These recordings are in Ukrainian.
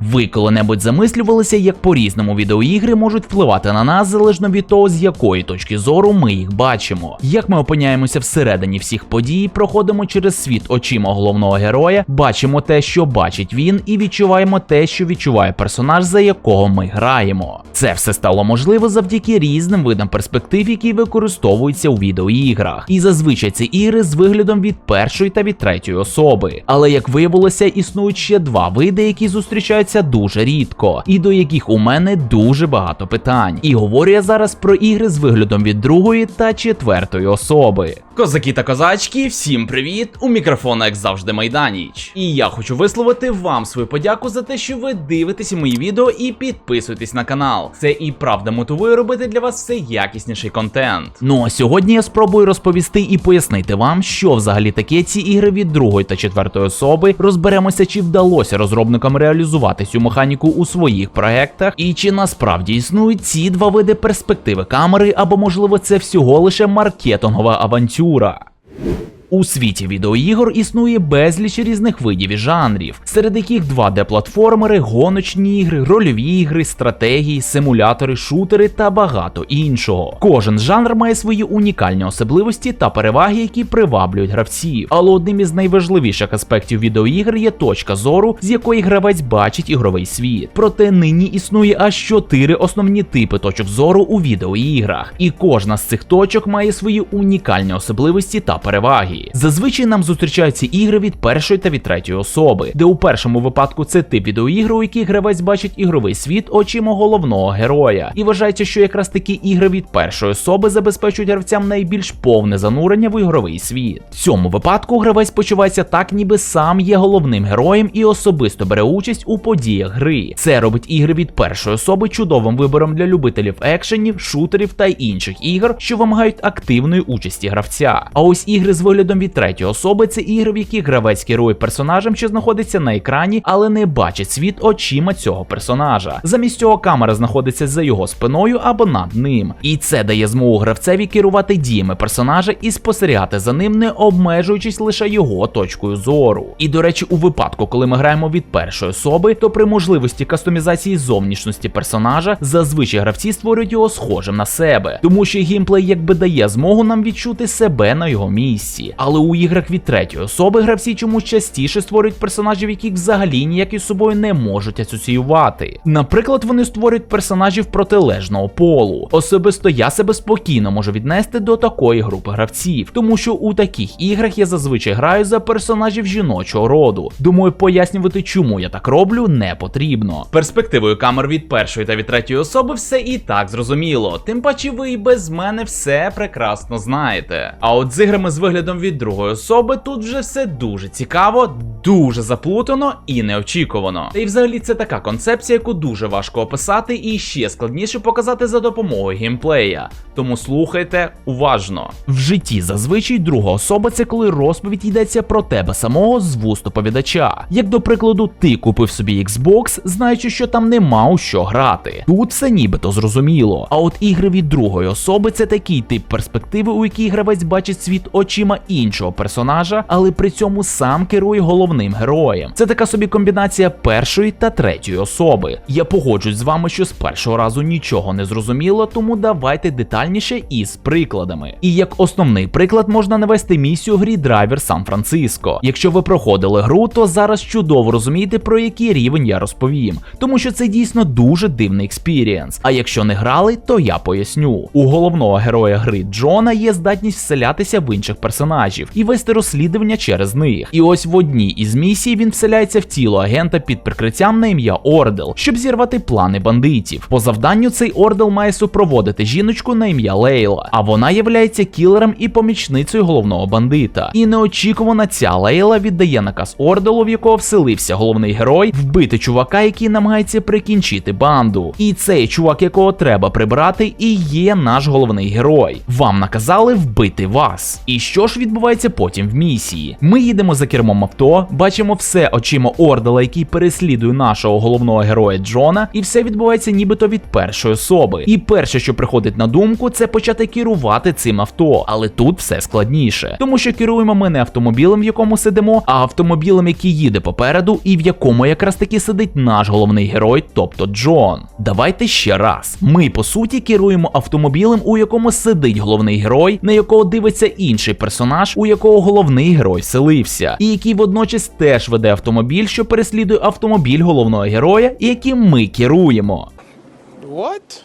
Ви коли-небудь замислювалися, як по-різному відеоігри можуть впливати на нас залежно від того, з якої точки зору ми їх бачимо. Як ми опиняємося всередині всіх подій, проходимо через світ очима головного героя, бачимо те, що бачить він, і відчуваємо те, що відчуває персонаж, за якого ми граємо. Це все стало можливо завдяки різним видам перспектив, які використовуються у відеоіграх. І зазвичай це ігри з виглядом від першої та від третьої особи. Але як виявилося, існують ще два види, які зустрічаються дуже рідко, і до яких у мене дуже багато питань. І говорю я зараз про ігри з виглядом від другої та четвертої особи. Козаки та козачки, всім привіт! У мікрофона, як завжди, Майданіч. І я хочу висловити вам свою подяку за те, що ви дивитеся мої відео і підписуєтесь на канал. Це і правда мотивує робити для вас все якісніший контент. Ну а сьогодні я спробую розповісти і пояснити вам, що взагалі таке ці ігри від другої та четвертої особи. Розберемося, чи вдалося розробникам реалізувати цю механіку у своїх проектах, і чи насправді існують ці два види перспективи? Камери, або можливо це всього лише маркетингова авантюра. У світі відеоігор існує безліч різних видів і жанрів, серед яких 2D-платформери, гоночні ігри, рольові ігри, стратегії, симулятори, шутери та багато іншого. Кожен жанр має свої унікальні особливості та переваги, які приваблюють гравців. Але одним із найважливіших аспектів відеоігр є точка зору, з якої гравець бачить ігровий світ. Проте нині існує аж чотири основні типи точок зору у відеоіграх, і кожна з цих точок має свої унікальні особливості та переваги. Зазвичай нам зустрічаються ігри від першої та від третьої особи, де у першому випадку це тип відеоігри, у яких гравець бачить ігровий світ очима головного героя. І вважається, що якраз такі ігри від першої особи забезпечують гравцям найбільш повне занурення в ігровий світ. В цьому випадку гравець почувається так, ніби сам є головним героєм і особисто бере участь у подіях гри. Це робить ігри від першої особи чудовим вибором для любителів екшенів, шутерів та інших ігор, що вимагають активної участі гравця. А ось ігри з виглядом від третьої особи це ігри, в яких гравець керує персонажем, що знаходиться на екрані, але не бачить світ очима цього персонажа. Замість цього камера знаходиться за його спиною або над ним. І це дає змогу гравцеві керувати діями персонажа і спостерігати за ним, не обмежуючись лише його точкою зору. І до речі, у випадку, коли ми граємо від першої особи, то при можливості кастомізації зовнішності персонажа зазвичай гравці створюють його схожим на себе, тому що геймплей якби дає змогу нам відчути себе на його місці. Але у іграх від третьої особи гравці чомусь частіше створюють персонажів, яких взагалі ніяк із собою не можуть асоціювати. Наприклад, вони створюють персонажів протилежного полу. Особисто я себе спокійно можу віднести до такої групи гравців, тому що у таких іграх я зазвичай граю за персонажів жіночого роду. Думаю, пояснювати, чому я так роблю, не потрібно. Перспективою камер від першої та від третьої особи все і так зрозуміло. Тим паче ви і без мене все прекрасно знаєте. А от з іграми з виглядом від другої особи тут вже все дуже цікаво, дуже заплутано і неочікувано. Та й взагалі це така концепція, яку дуже важко описати, і ще складніше показати за допомогою геймплея. Тому слухайте уважно. В житті зазвичай друга особа це коли розповідь йдеться про тебе самого з вуст оповідача. Як до прикладу, ти купив собі Xbox, знаючи, що там нема у що грати. Тут все нібито зрозуміло. А от ігри від другої особи це такий тип перспективи, у якій гравець бачить світ очима іншого персонажа, але при цьому сам керує головним героєм. Це така собі комбінація першої та третьої особи. Я погоджусь з вами, що з першого разу нічого не зрозуміло, тому давайте детальніше із прикладами. І як основний приклад можна навести місію грі Драйвер Сан Франциско. Якщо ви проходили гру, то зараз чудово розумієте, про який рівень я розповім, тому що це дійсно дуже дивний експірієнс. А якщо не грали, то я поясню. У головного героя гри Джона є здатність вселятися в інших персонажів і вести розслідування через них. І ось в одній із місій він вселяється в тіло агента під прикриттям на ім'я Ордел, щоб зірвати плани бандитів. По завданню цей Ордел має супроводити жіночку на ім'я Лейла, а вона являється кілером і помічницею головного бандита. І неочікувано ця Лейла віддає наказ Орделу, в якого вселився головний герой, вбити чувака, який намагається прикінчити банду. І цей чувак, якого треба прибрати, і є наш головний герой. Вам наказали вбити вас. І що ж відбувається потім в місії. Ми їдемо за кермом авто, бачимо все очима Ордала, який переслідує нашого головного героя Джона, і все відбувається нібито від першої особи. І перше, що приходить на думку, це почати керувати цим авто. Але тут все складніше, тому що керуємо ми не автомобілем, в якому сидимо, а автомобілем, який їде попереду, і в якому якраз таки сидить наш головний герой, тобто Джон. Давайте ще раз. Ми по суті керуємо автомобілем, у якому сидить головний герой, на якого дивиться інший персонаж, у якого головний герой селився, і який водночас теж веде автомобіль, що переслідує автомобіль головного героя, яким ми керуємо. What?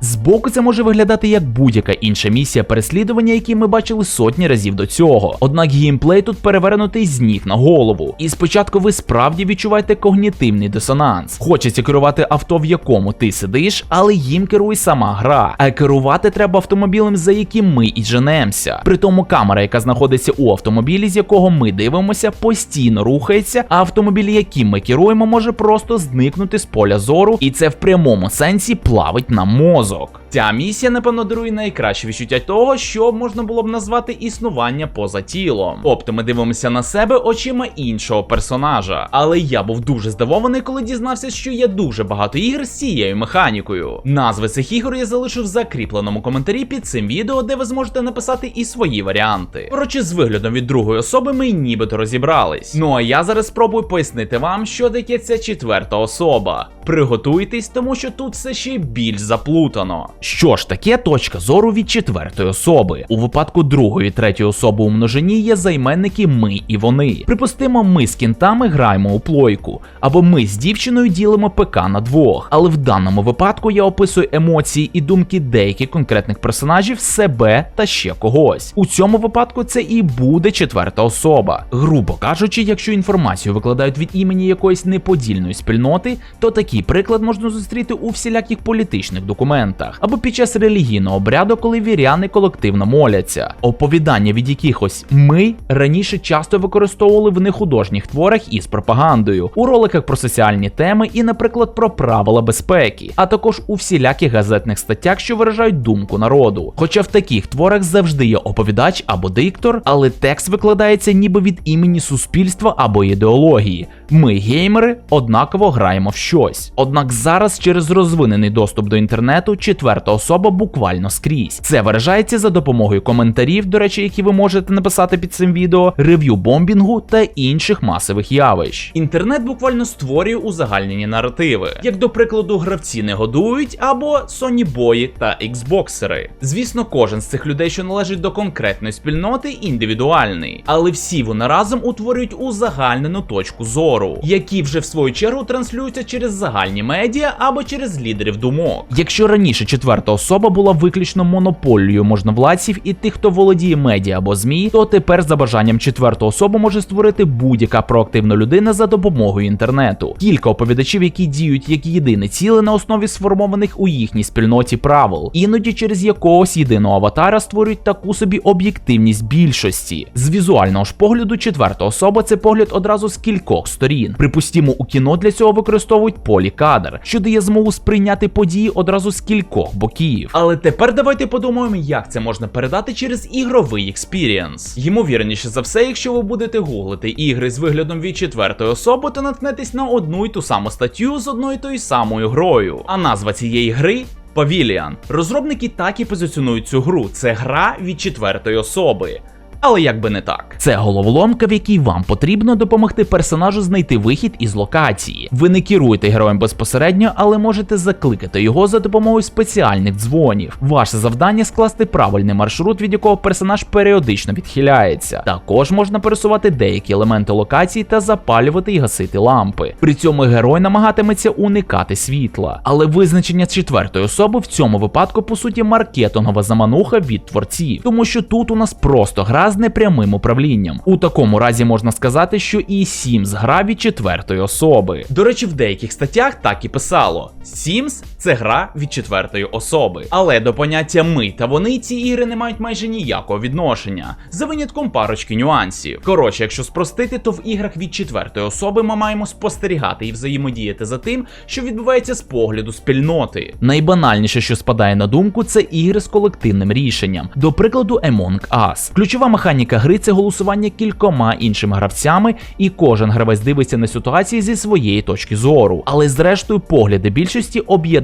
Збоку це може виглядати як будь-яка інша місія переслідування, які ми бачили сотні разів до цього. Однак геймплей тут перевернутий з ніг на голову. І спочатку ви справді відчуваєте когнітивний дисонанс. Хочеться керувати авто, в якому ти сидиш, але їм керує сама гра. А керувати треба автомобілем, за яким ми і женемося. При тому камера, яка знаходиться у автомобілі, з якого ми дивимося, постійно рухається, а автомобіль, яким ми керуємо, може просто зникнути з поля зору, і це в прямому сенсі плавить на мозок. Ця місія, напевно, дарує найкраще відчуття того, що можна було б назвати існування поза тілом. Тобто ми дивимося на себе очима іншого персонажа. Але я був дуже здивований, коли дізнався, що є дуже багато ігр з цією механікою. Назви цих ігор я залишу в закріпленому коментарі під цим відео, де ви зможете написати і свої варіанти. Коротше, з виглядом від другої особи ми нібито розібрались. Ну а я зараз спробую пояснити вам, що таке ця четверта особа. Приготуйтесь, тому що тут все ще більш заплутано. Що ж таке точка зору від четвертої особи? У випадку другої і третьої особи у множині є займенники ми і вони. Припустимо, ми з кінтами граємо у плойку, або ми з дівчиною ділимо ПК на двох. Але в даному випадку я описую емоції і думки деяких конкретних персонажів, себе та ще когось. У цьому випадку це і буде четверта особа. Грубо кажучи, якщо інформацію викладають від імені якоїсь неподільної спільноти, то такий приклад можна зустріти у всіляких політичних документах або під час релігійного обряду, коли віряни колективно моляться. Оповідання від якихось ми раніше часто використовували в нехудожніх творах із пропагандою, у роликах про соціальні теми і, наприклад, про правила безпеки, а також у всіляких газетних статтях, що виражають думку народу. Хоча в таких творах завжди є оповідач або диктор, але текст викладається ніби від імені суспільства або ідеології. Ми, геймери, однаково граємо в щось. Однак зараз через розвинений доступ до інтернету четверта особа буквально скрізь. Це виражається за допомогою коментарів, до речі, які ви можете написати під цим відео, рев'ю бомбінгу та інших масових явищ. Інтернет буквально створює узагальнені наративи, як до прикладу, гравці не годують або сонібої та іксбоксери. Звісно, кожен з цих людей, що належить до конкретної спільноти, індивідуальний, але всі вони разом утворюють узагальнену точку зору, які вже в свою чергу транслюються через загальні медіа або через лідерів думок. Якщо раніше четверта особа була виключно монополією можновладців і тих, хто володіє медіа або змі, то тепер за бажанням четверту особу може створити будь-яка проактивна людина за допомогою інтернету. Кілька оповідачів, які діють як єдине ціле на основі сформованих у їхній спільноті правил, іноді через якогось єдиного аватара створюють таку собі об'єктивність більшості. З візуального ж погляду, четверта особа це погляд одразу з кількох сторін. Припустімо, у кіно для цього використовують полікадр, що дає змогу сприйняти події одразу з кількох боків. Але тепер давайте подумаємо, як це можна передати через ігровий експірієнс. Ймовірніше за все, якщо ви будете гуглити ігри з виглядом від четвертої особи, то наткнетесь на одну й ту саму статтю з одною тою самою грою. А назва цієї гри. Pavilion. Розробники так і позиціонують цю гру. Це гра від четвертої особи. Але як би не так, це головоломка, в якій вам потрібно допомогти персонажу знайти вихід із локації. Ви не керуєте героєм безпосередньо, але можете закликати його за допомогою спеціальних дзвонів. Ваше завдання скласти правильний маршрут, від якого персонаж періодично відхиляється. Також можна пересувати деякі елементи локації та запалювати і гасити лампи. При цьому герой намагатиметься уникати світла. Але визначення четвертої особи в цьому випадку по суті маркетингова замануха від творців, тому що тут у нас просто гра з непрямим управлінням. У такому разі можна сказати, що і Sims гра від четвертої особи. До речі, в деяких статтях так і писало: Sims Це гра від четвертої особи. Але до поняття ми та вони ці ігри не мають майже ніякого відношення, за винятком парочки нюансів. Коротше, якщо спростити, то в іграх від четвертої особи ми маємо спостерігати і взаємодіяти за тим, що відбувається з погляду спільноти. Найбанальніше, що спадає на думку, це ігри з колективним рішенням. До прикладу, Among Us. Ключова механіка гри це голосування кількома іншими гравцями, і кожен гравець дивиться на ситуації зі своєї точки зору. Але зрештою, погляди більшості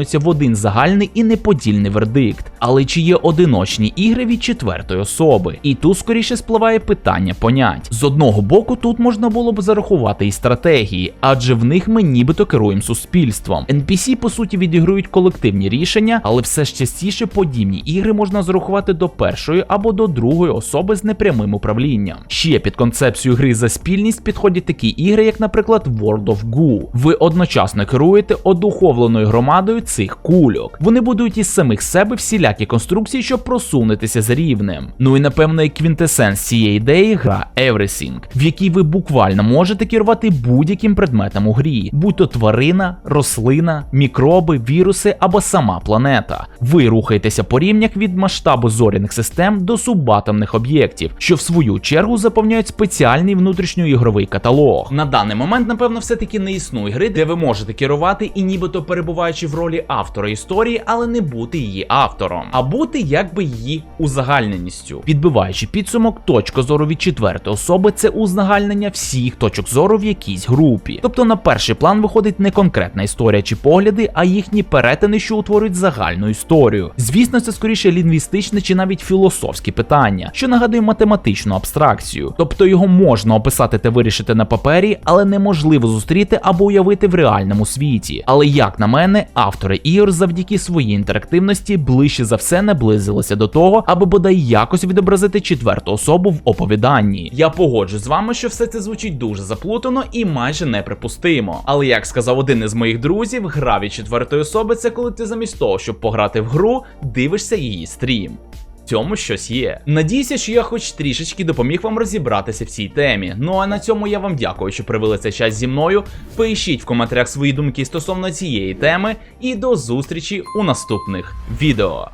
об'єднуються в один загальний і неподільний вердикт. Але чи є одиночні ігри від четвертої особи? І тут скоріше спливає питання понять. З одного боку, тут можна було б зарахувати і стратегії, адже в них ми нібито керуємо суспільством. NPC, по суті, відігрують колективні рішення, але все ж частіше подібні ігри можна зарахувати до першої або до другої особи з непрямим управлінням. Ще під концепцію гри за спільність підходять такі ігри, як, наприклад, World of Goo. Ви одночасно керуєте одуховленою громадою цих кульок. Вони будують із самих себе всілякі конструкції, щоб просунутися за рівнем. Ну і напевно, як квінтесенс цієї ідеї гра Everything, в якій ви буквально можете керувати будь-яким предметом у грі, будь то тварина, рослина, мікроби, віруси або сама планета. Ви рухаєтеся по рівнях від масштабу зоряних систем до субатомних об'єктів, що в свою чергу заповняють спеціальний внутрішньоігровий каталог. На даний момент, напевно, все-таки не існує гри, де ви можете керувати і нібито перебуваючи в ролі автора історії, але не бути її автором, а бути якби її узагальненістю. Підбиваючи підсумок, точка зору від четвертої особи це узагальнення всіх точок зору в якійсь групі. Тобто на перший план виходить не конкретна історія чи погляди, а їхні перетини, що утворюють загальну історію. Звісно, це скоріше лінгвістичне чи навіть філософське питання, що нагадує математичну абстракцію. Тобто його можна описати та вирішити на папері, але неможливо зустріти або уявити в реальному світі. Але як на мене, автори ігор завдяки своїй інтерактивності ближче за все наблизилися до того, аби бодай якось відобразити четверту особу в оповіданні. Я погоджусь з вами, що все це звучить дуже заплутано і майже неприпустимо. Але як сказав один із моїх друзів, гра від четвертої особи це коли ти замість того, щоб пограти в гру, дивишся її стрім. Цьому щось є. Надіюся, що я хоч трішечки допоміг вам розібратися в цій темі. Ну а на цьому я вам дякую, що провели цей час зі мною. Пишіть в коментарях свої думки стосовно цієї теми, і до зустрічі у наступних відео.